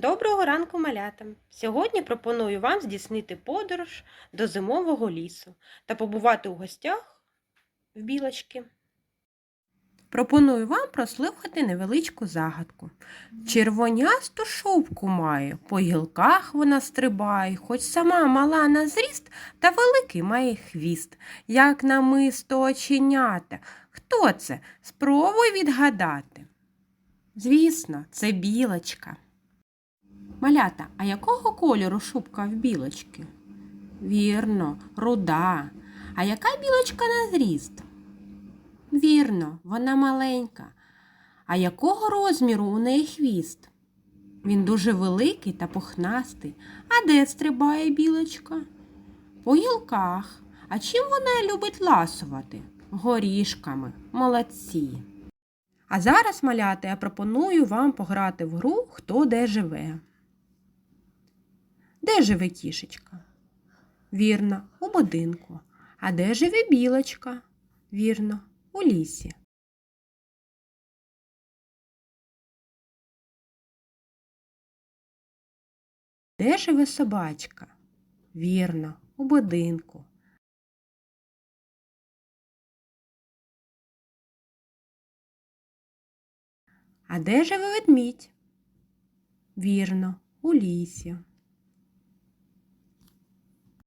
Доброго ранку, малята! Сьогодні пропоную вам здійснити подорож до зимового лісу та побувати у гостях в білочки. Пропоную вам прослухати невеличку загадку. Червонясту шубку має, по гілках вона стрибає, хоч сама мала на зріст, та великий має хвіст, як намисто оченята. Хто це? Спробуй відгадати. Звісно, це білочка. Малята, а якого кольору шубка в білочки? Вірно, руда. А яка білочка на зріст? Вірно, вона маленька. А якого розміру у неї хвіст? Він дуже великий та пухнастий. А де стрибає білочка? По гілках. А чим вона любить ласувати? Горішками. Молодці. А зараз, малята, я пропоную вам пограти в гру Хто де живе. Де живе кішечка? Вірно, у будинку. А де живе білочка? Вірно, у лісі. Де живе собачка? Вірно, у будинку. А де живе ведмідь? Вірно, у лісі.